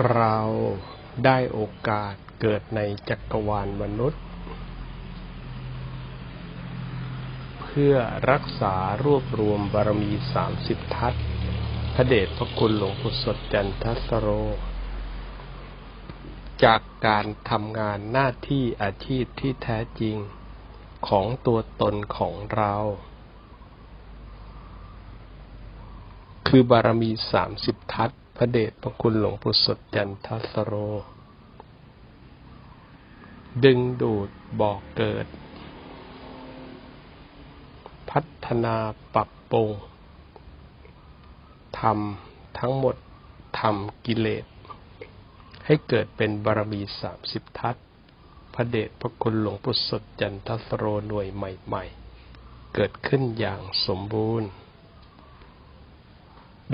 เราได้โอกาสเกิดในจักรวาลมนุษย์ เพื่อรักษารวบรวมบารมีสามสิบทัศพระเดชพระคุณหลวงปู่สดจันทสโร จากการทำงานหน้าที่อาชีพที่แท้จริงของตัวตนของเรา คือบารมีสามสิบทัศ ระเดชพระคุณหลวงปู่สดจันทสโร ดึงดูดบอกเกิด พัฒนาปรับปรุงทำทั้งหมดทำกิเลส ให้เกิดเป็นบารมีสามสิบทัศพระเดชพระคุณหลวงปู่สดจันทสโรหน่วยใหม่ ๆ เกิดขึ้นอย่างสมบูรณ์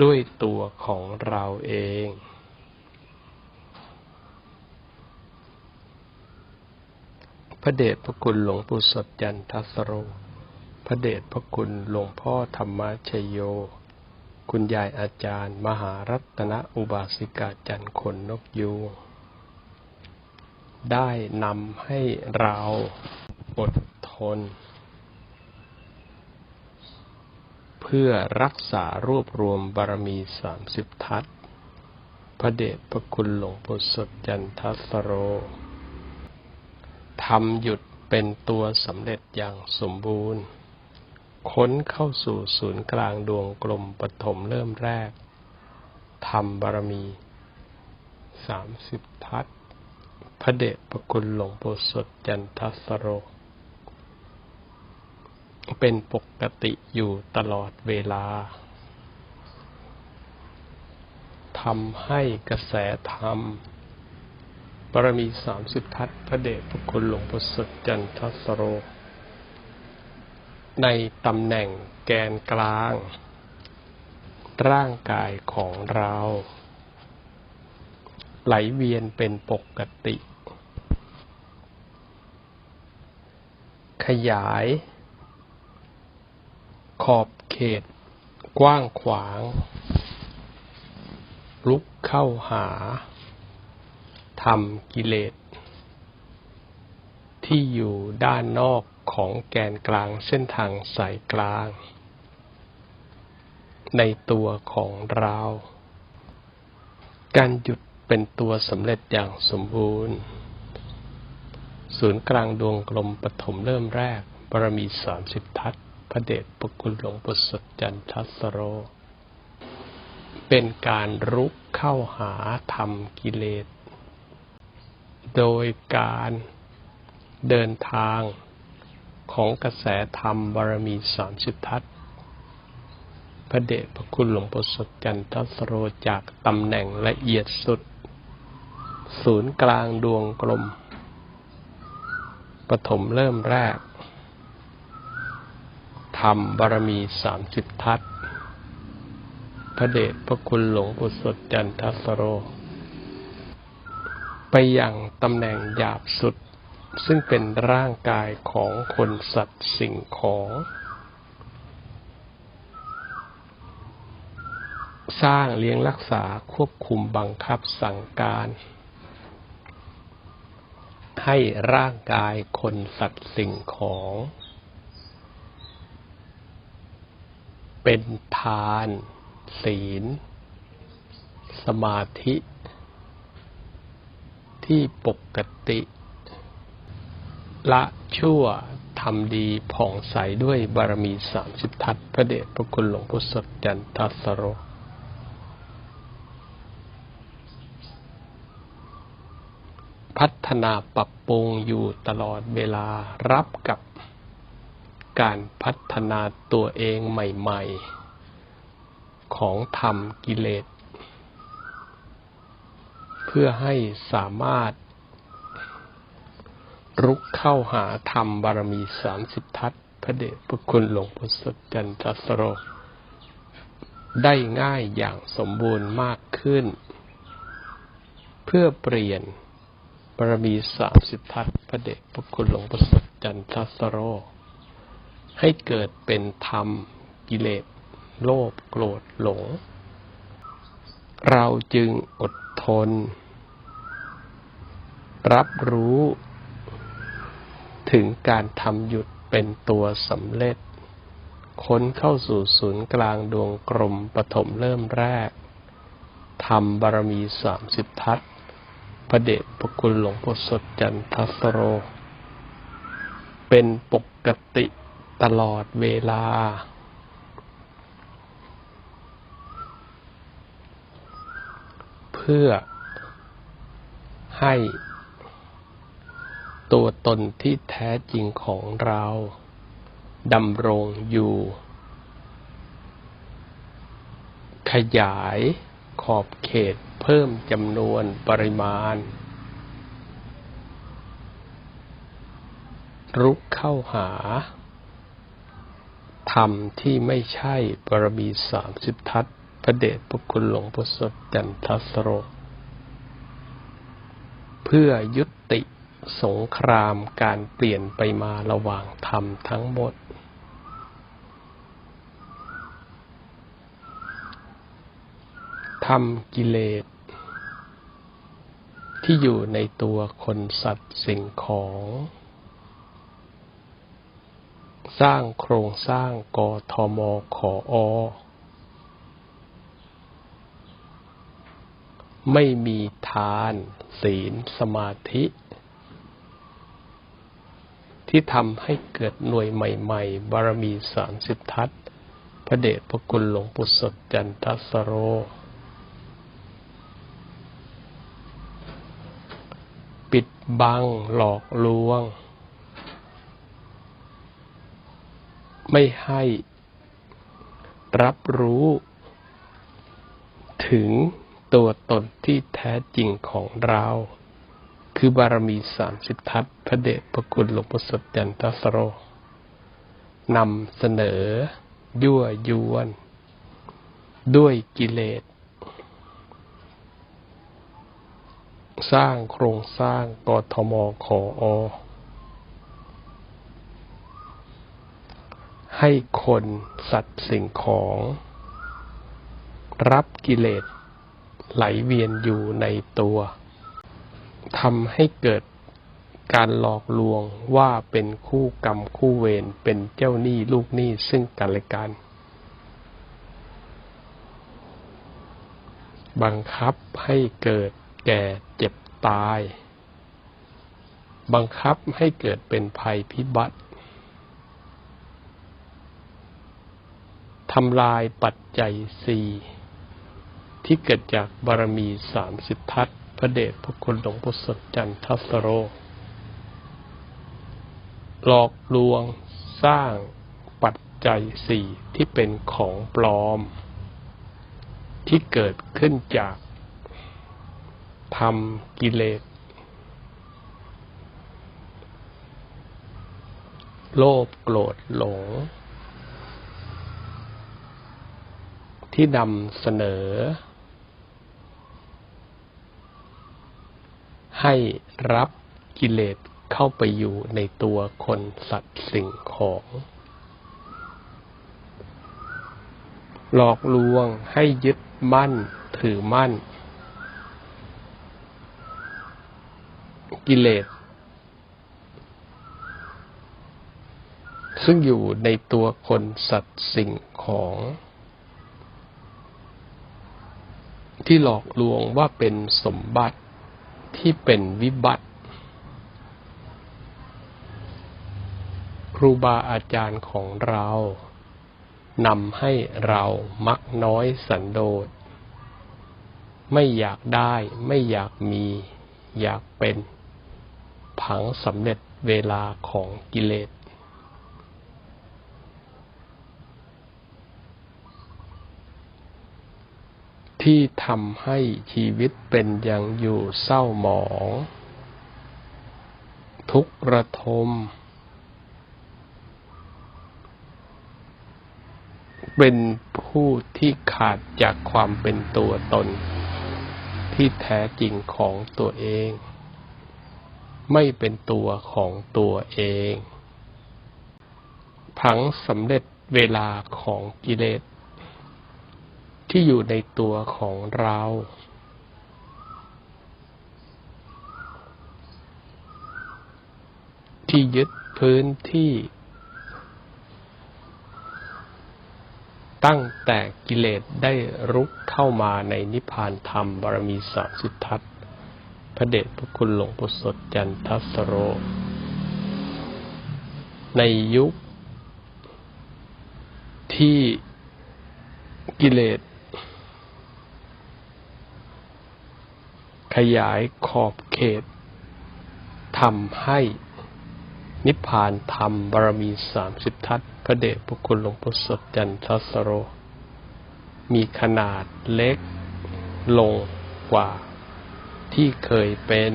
ด้วยตัวของเราเอง พระเดชพระคุณหลวงปู่สดจันทัสโร พระเดชพระคุณหลวงพ่อธรรมชโย คุณยายอาจารย์ มหารัตนอุบาสิกาจันทร์ขนนกยูงได้นำให้เราอดทน เพื่อรักษารวบรวมบารมีสามสิบทัศพระเดชพระคุณหลวงปู่สดจันทสโรทำหยุดเป็นตัวสำเร็จอย่างสมบูรณ์ ค้นเข้าสู่ศูนย์กลางดวงกลมปฐมเริ่มแรกทำบารมีสามสิบทัศพระเดชพระคุณหลวงปู่สดจันทสโร เป็นปกติอยู่ตลอดเวลาทำให้กระแสธรรมบารมีสามสิบทัศพระเดชพระคุณหลวงปู่สดจันทสโร ในตำแหน่งแกนกลาง ร่างกายของเรา ไหลเวียนเป็นปกติ ขยาย ขอบเขต กว้างขวาง ลุกเข้าหาทำกิเลส ที่อยู่ด้านนอกของแกนกลางเส้นทางสายกลาง ในตัวของเรา การหยุดเป็นตัวสำเร็จอย่างสมบูรณ์ ศูนย์กลางดวงกลมปฐมเริ่มแรกบารมีสามสิบทัศน พระเดชพระคุณหลวงปู่สดจันทัสโร เป็นการรุกเข้าหาธรรมกิเลส โดยการเดินทางของกระแสธรรมบารมีสามสิบทัศพระเดชพระคุณหลวงปู่สดจันทัสโรจากตำแหน่งละเอียดสุด ศูนย์กลางดวงกลมปฐมเริ่มแรก ธรรมบารมีสามสิบทัศพระเดชพระคุณหลวงปู่สดจันทสโร ไปยังตำแหน่งหยาบสุด ซึ่งเป็นร่างกายของคนสัตว์สิ่งของ สร้างเลี้ยงรักษาควบคุมบังคับสั่งการ ให้ร่างกายคนสัตว์สิ่งของ เป็นทาน ศีล สมาธิ ที่ปกติ ละชั่วทำดีผ่องใสด้วยบารมีสามสิบทัศพระเดชพระคุณหลวงพุทธสดจันทัสโร พัฒนาปรับปรุงอยู่ตลอดเวลารับกับ การพัฒนาตัวเองใหม่ ๆ ของธรรมกิเลส เพื่อให้สามารถ รุกเข้าหาธรรมบารมีสามสิบทัศพระเดชพระคุณหลวงพุทธจันทสโร ได้ง่ายอย่างสมบูรณ์มากขึ้น เพื่อเปลี่ยนบารมีสามสิบทัศพระเดชพระคุณหลวงประเสริฐจันทสโร ให้เกิดเป็นธรรม กิเลส โลภโกรธหลง เราจึงอดทน รับรู้ ถึงการทำหยุดเป็นตัวสำเร็จ ค้นเข้าสู่ศูนย์กลางดวงกลมปฐมเริ่มแรกทำบารมีสามสิบทัศพระเดชพระคุณหลวงพ่อสดจันทสโร เป็นปกติ ตลอดเวลา เพื่อให้ตัวตนที่แท้จริงของเราดำรงอยู่ ขยายขอบเขตเพิ่มจำนวนปริมาณ รุกเข้าหา ธรรมที่ไม่ใช่บารมีสามสิบทัศพระเดชพระคุณหลวงพ่อสดจันทสโร เพื่อยุติสงครามการเปลี่ยนไปมาระหว่างธรรมทั้งหมดทำกิเลส ที่อยู่ในตัวคนสัตว์สิ่งของ สร้างโครงสร้างกทมขออ ไม่มีทาน ศีล สมาธิ ที่ทำให้เกิดหน่วยใหม่ๆ บารมีสามสิบทัศพระเดชพระคุณหลวงปู่สดจันทสโร ปิดบังหลอกลวง ไม่ให้ รับรู้ ถึงตัวตนที่แท้จริงของเรา คือบารมีสามสิบทัศพระเดชพระคุณหลวงพ่อสดจันทสโรนำเสนอ ยั่วยวน ด้วยกิเลส สร้างโครงสร้างกทมขออ ให้คนสัตว์สิ่งของ รับกิเลสไหลเวียนอยู่ในตัวทำให้เกิดการหลอกลวงว่าเป็นคู่กรรมคู่เวรเป็นเจ้าหนี้ลูกหนี้ซึ่งกันและกัน บังคับให้เกิดแก่เจ็บตาย บังคับให้เกิดเป็นภัยพิบัติ ทำลายปัจจัยสี่ที่เกิดจากบารมีสามสิบทัศพระเดชพระคุณหลวงพ่อสดจันทสโร หลอกลวงสร้างปัจจัยสี่ที่เป็นของปลอม ที่เกิดขึ้นจากทำกิเลส โลภโกรธหลง ที่นำเสนอ ให้รับกิเลสเข้าไปอยู่ในตัวคนสัตว์สิ่งของ หลอกลวงให้ยึดมั่นถือมั่น กิเลสซึ่งอยู่ในตัวคนสัตว์สิ่งของ ที่หลอกลวงว่าเป็นสมบัติที่เป็นวิบัติ ครูบาอาจารย์ของเรานำให้เรามักน้อยสันโดษ ไม่อยากได้ไม่อยากมี อยากเป็น ผังสำเร็จเวลาของกิเลส ที่ทำให้ชีวิตเป็นอย่างอยู่เศร้าหมอง ทุกระทม เป็นผู้ที่ขาดจากความเป็นตัวตน ที่แท้จริงของตัวเอง ไม่เป็นตัวของตัวเอง ผังสำเร็จเวลาของกิเลส ที่อยู่ในตัวของเรา ที่ยึดพื้นที่ ตั้งแต่กิเลสได้รุกเข้ามาในนิพพานธรรมบารมีสามสุทัศน์พระเดชพระคุณหลวงปู่สดจันทัสโร ในยุคที่กิเลส ขยายขอบเขตทำให้นิพพานธรรมบารมีสามสิบทัศพระเดชพระคุณหลวงปู่สดจันทสโร มีขนาดเล็กลงกว่าที่เคยเป็น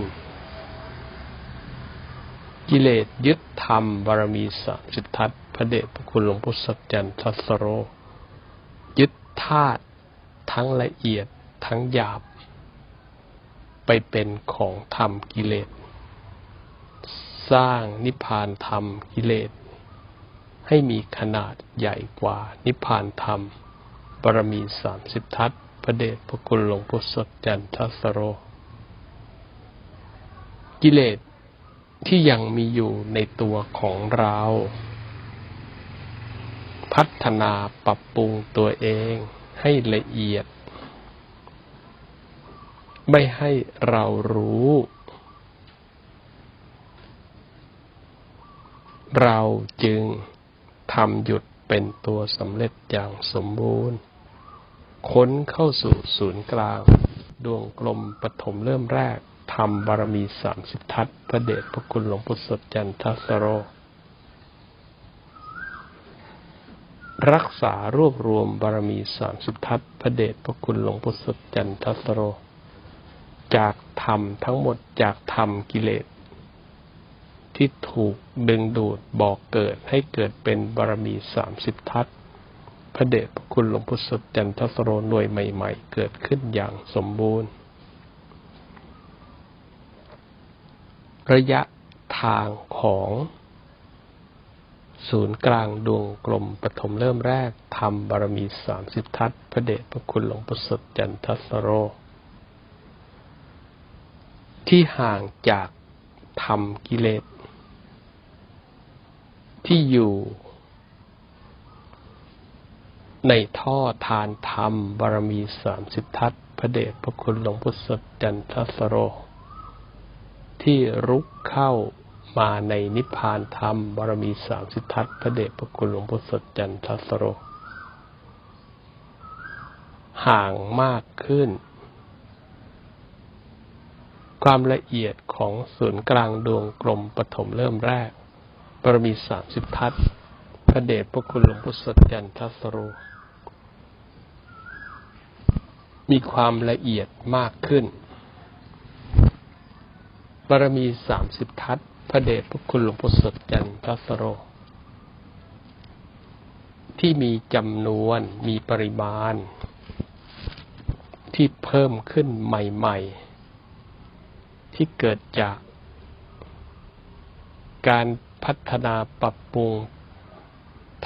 กิเลสยึดธรรมบารมีสามสิบทัศพระเดชพระคุณหลวงปู่สดจันทสโร ยึดธาตุทั้งละเอียดทั้งหยาบ ไปเป็นของธรรมกิเลส สร้างนิพพานธรรมกิเลส ให้มีขนาดใหญ่กว่านิพพานธรรมบารมีสามสิบทัศพระเดชพระคุณหลวงปู่สดจันทสโร กิเลสที่ยังมีอยู่ในตัวของเรา พัฒนาปรับปรุงตัวเองให้ละเอียด ไม่ให้เรารู้ เราจึงทำหยุดเป็นตัวสำเร็จอย่างสมบูรณ์ ค้นเข้าสู่ศูนย์กลาง ดวงกลมปฐมเริ่มแรกทำบารมีสามสิบทัศน์พระเดชพระคุณหลวงปู่สดจันทสโร รักษารวบรวมบารมีสามสิบทัศน์พระเดชพระคุณหลวงปู่สดจันทสโร จากธรรมทั้งหมดจากธรรมกิเลส ที่ถูกดึงดูดบอกเกิดให้เกิดเป็นบารมีสามสิบทัศน์พระเดชพระคุณหลวงปู่สดจันทสโรหน่วยใหม่ ๆ เกิดขึ้นอย่างสมบูรณ์ ระยะทางของศูนย์กลางดวงกลมปฐมเริ่มแรกทำบารมีสามสิบทัศน์พระเดชพระคุณหลวงปู่สดจันทสโร ที่ห่างจากธรรมกิเลส ที่อยู่ ในท่อทานธรรมบารมีสามสิบทัศพระเดชพระคุณหลวงพุทธสดจันทสโร ที่รุกเข้ามาในนิพพานธรรมบารมีสามสิบทัศพระเดชพระคุณหลวงพุทธสดจันทสโร ห่างมากขึ้น ความละเอียดของศูนย์กลางดวงกลมปฐมเริ่มแรกบารมีสามสิบทัศพระเดชพระคุณหลวงพุทธสดจันทัสโรมีความละเอียดมากขึ้น บารมีสามสิบทัศพระเดชพระคุณหลวงพ่อสดจันทัสโร ที่มีจำนวนมีปริมาณ ที่เพิ่มขึ้นใหม่ ๆ ที่เกิดจาก การพัฒนาปรับปรุง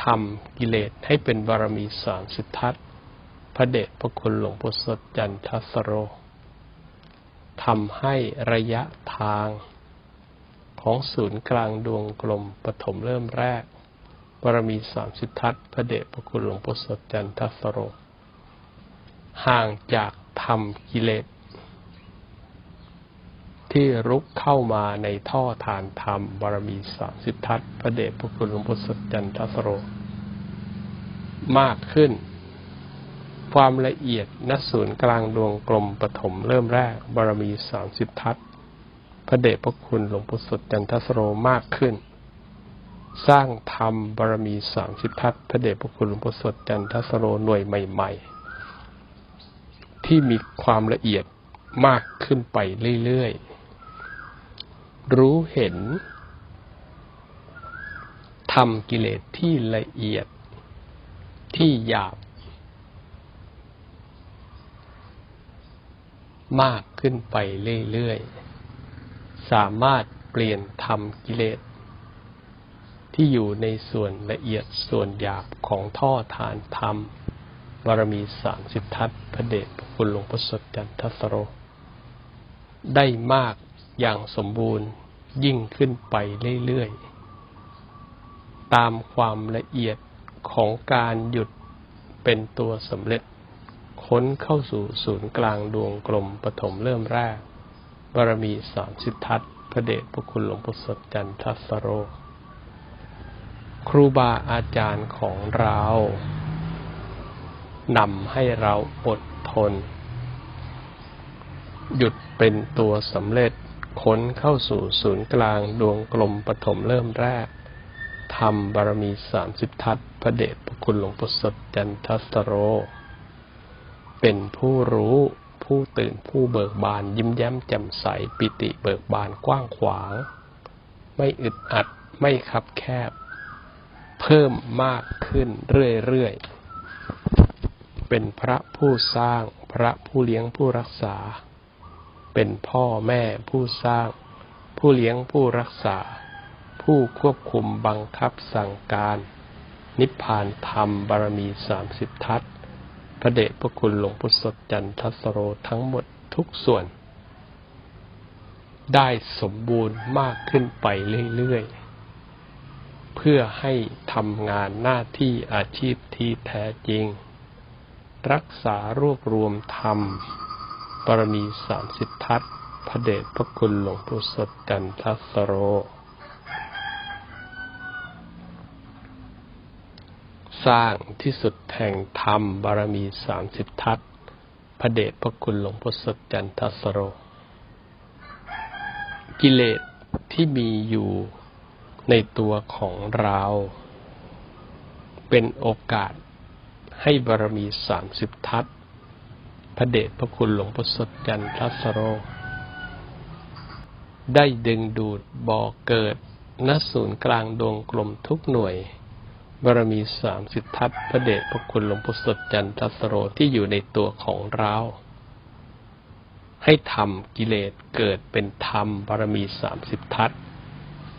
ทำกิเลสให้เป็นบารมีสามสิทธัตพระเดชพระคุณหลวงปู่สดจันทสโรทำให้ระยะทางของศูนย์กลางดวงกลมปฐมเริ่มแรกบารมีสามสิทธัตพระเดชพระคุณหลวงปู่สดจันทสโรห่างจากธรรมกิเลส ที่รุกเข้ามาในท่อทานธรรมบารมีสามสิทธัตน์พระเดชพระคุณหลวงปู่สดจันทสโร มากขึ้น ความละเอียดณศูนย์กลางดวงกลมปฐมเริ่มแรกบารมีสามสิบทัศพระเดชพระคุณหลวงปู่สดจันทสโรมากขึ้น สร้างธรรมบารมีสามสิบทัศพระเดชพระคุณหลวงปู่สดจันทสโรหน่วยใหม่ ๆ ที่มีความละเอียดมากขึ้นไปเรื่อย ๆ รู้เห็นทำกิเลสที่ละเอียดที่หยาบ มากขึ้นไปเรื่อยๆ สามารถเปลี่ยนทำกิเลส ที่อยู่ในส่วนละเอียดส่วนหยาบของท่อฐานธรรมบารมีสามสิบทัศพระเดชพระคุณหลวงพ่อสดจันทสโร ได้มาก อย่างสมบูรณ์ยิ่งขึ้นไปเรื่อยๆ ตามความละเอียดของการหยุดเป็นตัวสำเร็จ ค้นเข้าสู่ศูนย์กลางดวงกลมปฐมเริ่มแรก บารมีสามสิททัศพระเดชพระคุณหลวงปู่สดจันทสโร ครูบาอาจารย์ของเรานำให้เราอดทน หยุดเป็นตัวสำเร็จ ค้นเข้าสู่ศูนย์กลางดวงกลมปฐมเริ่มแรกทำบารมีสามสิบทัศพระเดชพระคุณหลวงปู่สดจันทสโร เป็นผู้รู้ผู้ตื่นผู้เบิกบานยิ้มแย้มแจ่มใสปิติเบิกบานกว้างขวาง ไม่อึดอัดไม่คับแคบ เพิ่มมากขึ้นเรื่อยๆ เป็นพระผู้สร้างพระผู้เลี้ยงผู้รักษา เป็นพ่อแม่ผู้สร้าง ผู้เลี้ยงผู้รักษา ผู้ควบคุมบังคับสั่งการ นิพพานธรรมบารมีสามสิบทัศพระเดชพระคุณหลวงพุทธสดจันทสโรทั้งหมดทุกส่วน ได้สมบูรณ์มากขึ้นไปเรื่อยๆ เพื่อให้ทำงานหน้าที่อาชีพที่แท้จริง รักษารวบรวมธรรม บารมีสามสิบทัศพระเดชพระคุณหลวงพุทธสดจันทสโร สร้างที่สุดแห่งธรรมบารมีสามสิบทัศพระเดชพระคุณหลวงพ่สดจันทสโร กิเลสที่มีอยู่ในตัวของเรา เป็นโอกาสให้บารมีสามสิบทัศ พระเดชพระคุณหลวงพ่อสดจันทรัสโร ได้ดึงดูดบ่อเกิดณศูนย์กลางดวงกลมทุกหน่วย บารมีสามสิททัศพระเดชพระคุณหลวงปู่สดจันทรัสโรที่อยู่ในตัวของเราให้ทำกิเลสเกิดเป็นธรรมบารมีสามสิบทัศ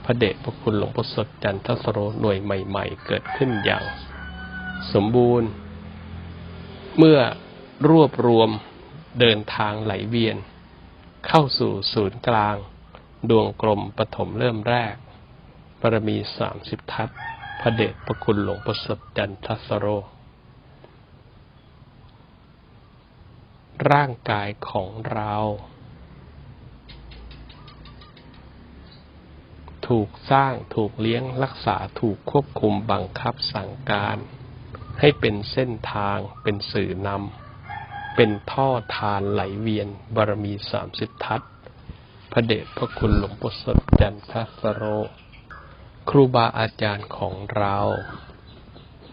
พระเดชพระคุณหลวงปู่สดจันทสโรหน่วยใหม่ ๆ เกิดขึ้นอย่าง สมบูรณ์ เมื่อ รวบรวมเดินทางไหลเวียน เข้าสู่ศูนย์กลาง ดวงกลมปฐมเริ่มแรกบารมีสามสิบทัศพระเดชพระคุณหลวงประสดจันทสโร ร่างกายของเรา ถูกสร้างถูกเลี้ยงรักษาถูกควบคุมบังคับสั่งการ ให้เป็นเส้นทางเป็นสื่อนำ เป็นท่อทานไหลเวียนบารมีสามสิบทัศพระเดชพระคุณหลวงปู่สดจันทสโร ครูบาอาจารย์ของเรา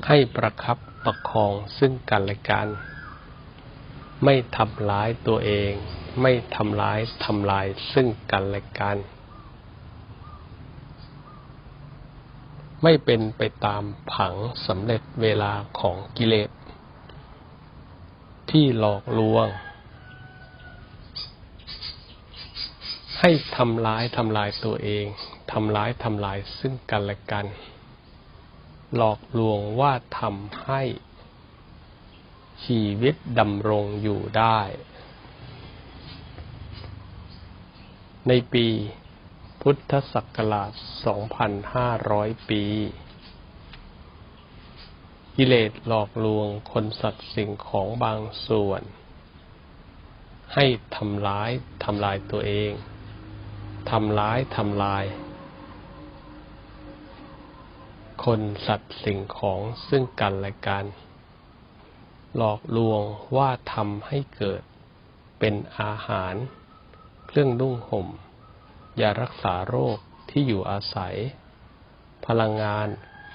ให้ประคับประคองซึ่งกันและกัน ไม่ทำร้ายตัวเอง ไม่ทำร้ายทำลายซึ่งกันและกัน ไม่เป็นไปตามผังสำเร็จเวลาของกิเลส ที่หลอกลวง ให้ทำร้ายทำลายตัวเองทำร้ายทำลายซึ่งกันและกัน หลอกลวงว่าทำให้ ชีวิตดำรงอยู่ได้ ในปีพุทธศักราช 2,500 ปี กิเลสหลอกลวงคนสัตว์สิ่งของบางส่วน ให้ทำร้ายทำลายตัวเองทำร้ายทำลาย คนสัตว์สิ่งของซึ่งกันและกัน หลอกลวงว่าทำให้เกิดเป็นอาหาร เครื่องนุ่งห่มยารักษาโรคที่อยู่อาศัย พลังงาน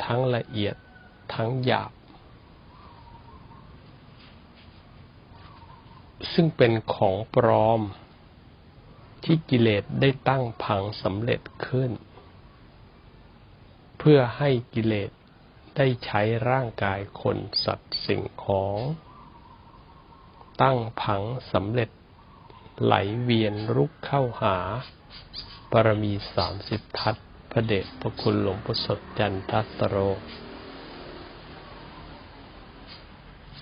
ทั้งละเอียด ทั้งหยาบ ซึ่งเป็นของปลอม ที่กิเลสได้ตั้งผังสำเร็จขึ้น เพื่อให้กิเลสได้ใช้ร่างกายคนสัตว์สิ่งของ ตั้งผังสำเร็จไหลเวียนรุกเข้าหาบารมีสามสิบทัศพระเดชพระคุณหลวงพ่อสดจันทัสโร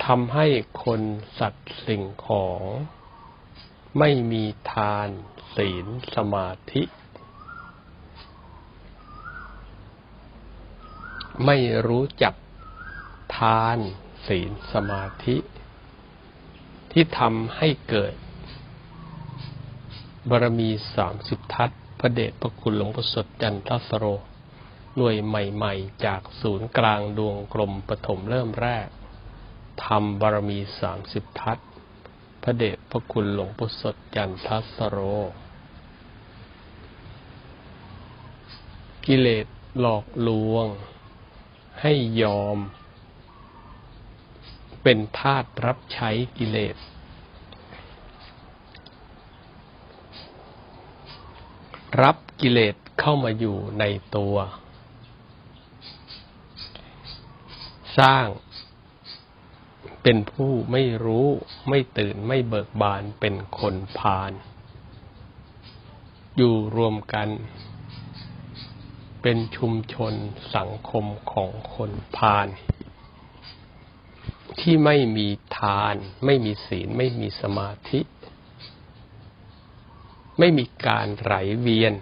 ทำให้คนสัตว์สิ่งของ ไม่มีทานศีลสมาธิ ไม่รู้จักทานศีลสมาธิ ที่ทำให้เกิด บารมีสามสิบทัศพระเดชพระคุณหลวงพ่อสดจันทสโร หน่วยใหม่ ๆ จากศูนย์กลางดวงกลมปฐมเริ่มแรก ทำบารมีสามสิบทัศพระเดชพระคุณหลวงพ่สดจันทัสโร กิเลสหลอกลวง ให้ยอม เป็นทาสรับใช้กิเลส รับกิเลสเข้ามาอยู่ในตัว สร้าง เป็นผู้ไม่รู้ไม่ตื่นไม่เบิกบานเป็นคนพาลอยู่รวมกัน เป็นชุมชนสังคมของคนพาลที่ไม่มีทาน ไม่มีศีล ไม่มีสมาธิ ไม่มีการไหลเวียน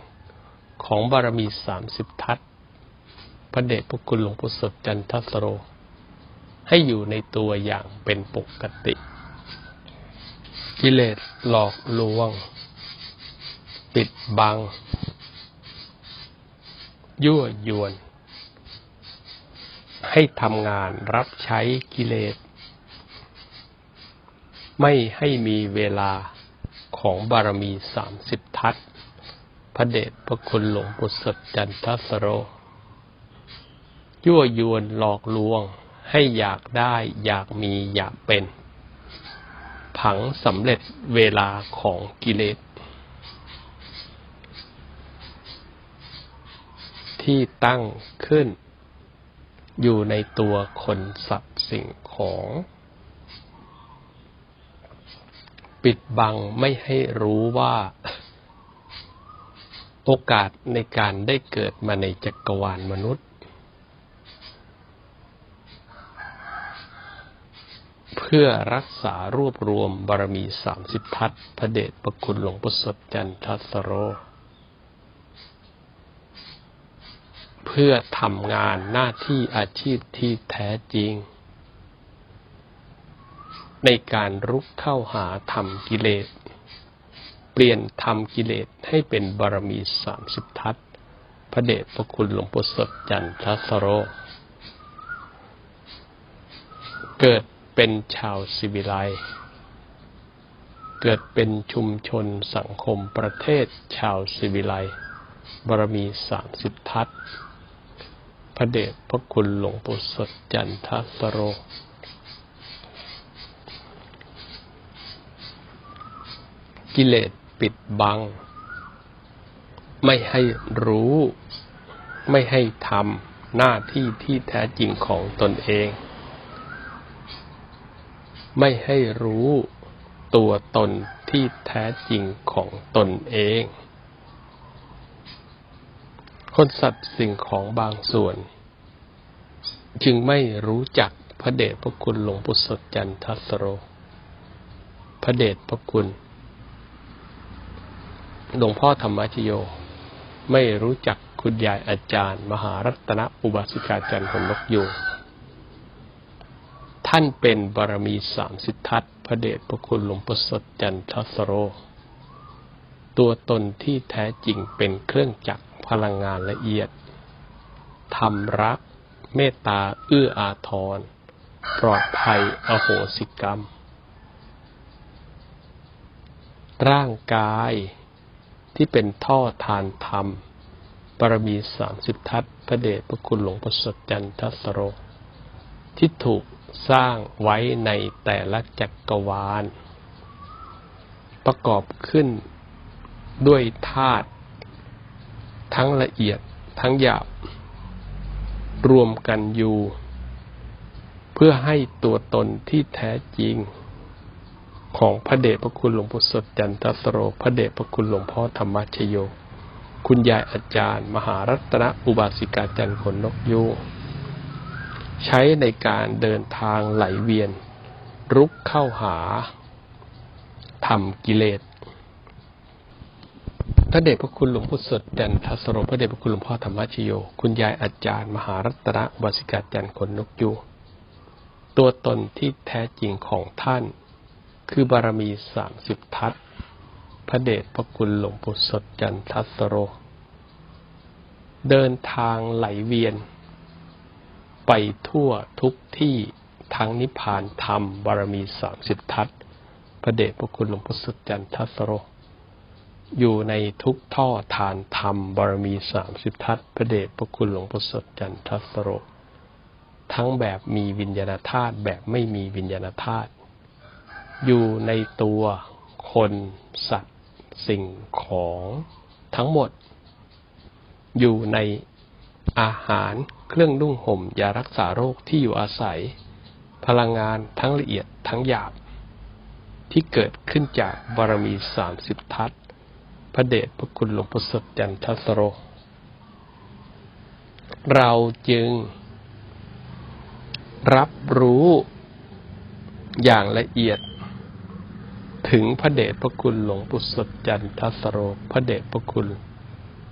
ของบารมีสามสิบทัศพระเดชพระคุณหลวงปู่สดจันทสโร ให้อยู่ในตัวอย่างเป็นปกติ กิเลสหลอกลวง ปิดบัง ยั่วยวน ให้ทำงานรับใช้กิเลส ไม่ให้มีเวลาของบารมีสามสิบทัศพระเดชพระคุณหลวงปู่สดจันทสโร ยั่วยวนหลอกลวง ให้อยากได้ อยากมีอยากเป็น ผังสำเร็จเวลาของกิเลส ที่ตั้งขึ้น อยู่ในตัวคนสัตว์สิ่งของ ปิดบังไม่ให้รู้ว่า โอกาสในการได้เกิดมาในจักรวาลมนุษย์ เพื่อรักษารวบรวมบารมีสามสิบทัศพระเดชพระคุณหลวงพ่อสดจันทัสโร เพื่อทำงานหน้าที่อาชีพที่แท้จริง ในการรุกเข้าหาธรรมกิเลส เปลี่ยนธรรมกิเลสให้เป็นบารมีสามสิบทัศพระเดชพระคุณหลวงพ่อสดจันทัสโร เกิด เป็นชาวสิวิไลเกิดเป็นชุมชนสังคมประเทศชาวสิวิไลบารมีสามสิบทัศพระเดชพระคุณหลวงปู่สดจันทสโร กิเลสปิดบัง ไม่ให้รู้ ไม่ให้ทำหน้าที่ที่แท้จริงของตนเอง ไม่ให้รู้ตัวตนที่แท้จริงของตนเอง คนสัตว์สิ่งของบางส่วน จึงไม่รู้จักพระเดชพระคุณหลวงปู่สดจันทสโร พระเดชพระคุณหลวงพ่อธรรมชโย ไม่รู้จักคุณยายอาจารย์ มหารัตนอุบาสิกาจันทร์คนนกยูง ท่านเป็นบารมีสามสิททัศน์พระเดชพระคุณหลวงพ่อสดจันทสโร ตัวตนที่แท้จริงเป็นเครื่องจักรพลังงานละเอียดทำรัก เมตตาเอื้ออาทร ปลอดภัยอโหสิกรรม ร่างกายที่เป็นท่อทานธรรมบารมีสามสิบทัศน์พระเดชพระคุณหลวงพ่อสดจันทสโร ที่ถูก สร้างไว้ในแต่ละจักรวาล ประกอบขึ้นด้วยธาตุทั้งละเอียดทั้งหยาบ รวมกันอยู่ เพื่อให้ตัวตนที่แท้จริง ของพระเดชพระคุณหลวงปู่สดจันทสโรพระเดชพระคุณหลวงพ่อธรรมชโย คุณยายอาจารย์ มหารัตนอุบาสิกาจันทร์ขนนกยู ใช้ในการเดินทางไหลเวียน รุกเข้าหาทำกิเลสพระเดชพระคุณหลวงปู่สดจันทสโรพระเดชพระคุณหลวงพ่อธรรมชโย คุณยายอาจารย์ มหารัตนวสิกาจันทร์คนนกยูตัวตนที่แท้จริงของท่าน คือบารมีสามสิบทัศพระเดชพระคุณหลวงปู่สดจันทสโร เดินทางไหลเวียน ไปทั่วทุกที่ทั้งนิพพานธรรมบารมีสามสิบทัศน์พระเดชพระคุณหลวงปู่สดจันทสโร อยู่ในทุกท่อทานธรรมบารมีสามสิบทัศน์พระเดชพระคุณหลวงปู่สดจันทสโร ทั้งแบบมีวิญญาณธาตุแบบไม่มีวิญญาณธาตุอยู่ในตัวคนสัตว์สิ่งของทั้งหมด อยู่ใน อาหาร เครื่องนุ่งห่ม ยารักษาโรคที่อยู่อาศัย พลังงานทั้งละเอียดทั้งหยาบ ที่เกิดขึ้นจากบารมีสามสิบทัศน์พระเดชพระคุณหลวงปู่สดจันทสโร เราจึง รับรู้อย่างละเอียดถึงพระเดชพระคุณหลวงปู่สดจันทสโร พระเดชพระคุณ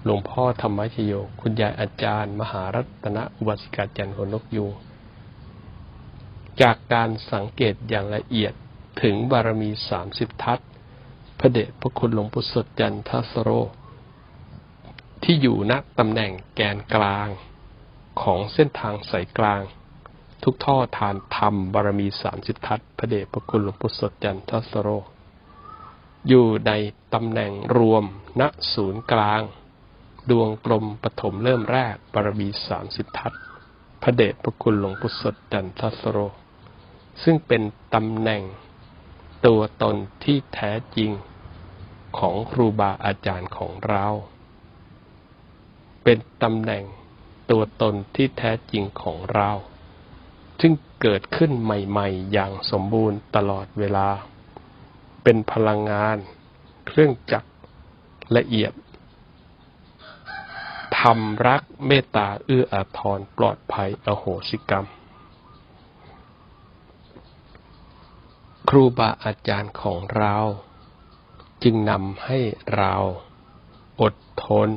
หลวงพ่อธรรมชโย คุณยายอาจารย์ มหารัตนอุบาสิกาจันทร์คนนกยูงจากการสังเกตอย่างละเอียดถึงบารมีสามสิบทัศพระเดชพระคุณหลวงปู่สดจันทสโร ที่อยู่ณตำแหน่งแกนกลางของเส้นทางสายกลาง ทุกท่อทานธรรมบารมีสามสิบทัศพระเดชพระคุณหลวงปู่สดจันทสโร อยู่ในตำแหน่งรวมณศูนย์กลาง ดวงกลมปฐมเริ่มแรกบารมีสามสิบทัศพระเดชพระคุณหลวงปู่สดจันทสโร ซึ่งเป็นตำแหน่งตัวตนที่แท้จริงของครูบาอาจารย์ของเรา เป็นตำแหน่งตัวตนที่แท้จริงของเรา ซึ่งเกิดขึ้นใหม่ๆ อย่างสมบูรณ์ตลอดเวลา เป็นพลังงาน เครื่องจักรละเอียด ทำรักเมตตาเอื้ออาทรปลอดภัยอโหสิกรรม ครูบาอาจารย์ของเรา จึงนำให้เราอดทน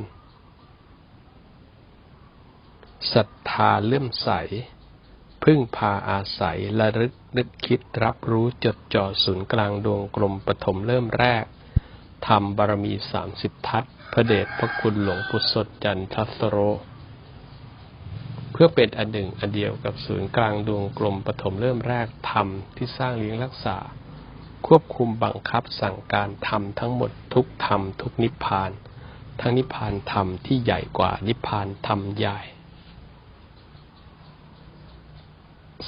ศรัทธาเลื่อมใส พึ่งพาอาศัยระลึกนึกคิดรับรู้จดจ่อศูนย์กลางดวงกลมปฐมเริ่มแรกทำบารมีสามสิบทัศ ระเดชพระคุณหลวงปู่สดจันทัสโร เพื่อเป็นอันหนึ่งอันเดียวกับศูนย์กลางดวงกลมปฐมเริ่มแรกธรรมที่สร้างเลี้ยงรักษา ควบคุมบังคับสั่งการธรรมทั้งหมดทุกธรรมทุกนิพพาน ทั้งนิพพานธรรมที่ใหญ่กว่านิพพานธรรมใหญ่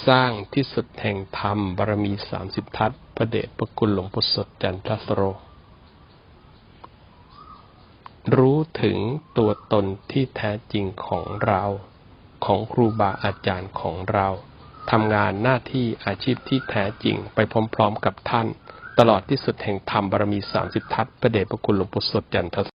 สร้างที่สุดแห่งธรรมบารมีสามสิบทัศพระเดชพระคุณหลวงปู่สดจันทสโร รู้ถึงตัวตนที่แท้จริงของเรา ของครูบาอาจารย์ของเราทำงานหน้าที่อาชีพที่แท้จริงไปพร้อมๆกับท่าน ตลอดที่สุดแห่งธรรมบารมีสามสิบทัศประเดชพระคุณหลวงปู่สดจันทส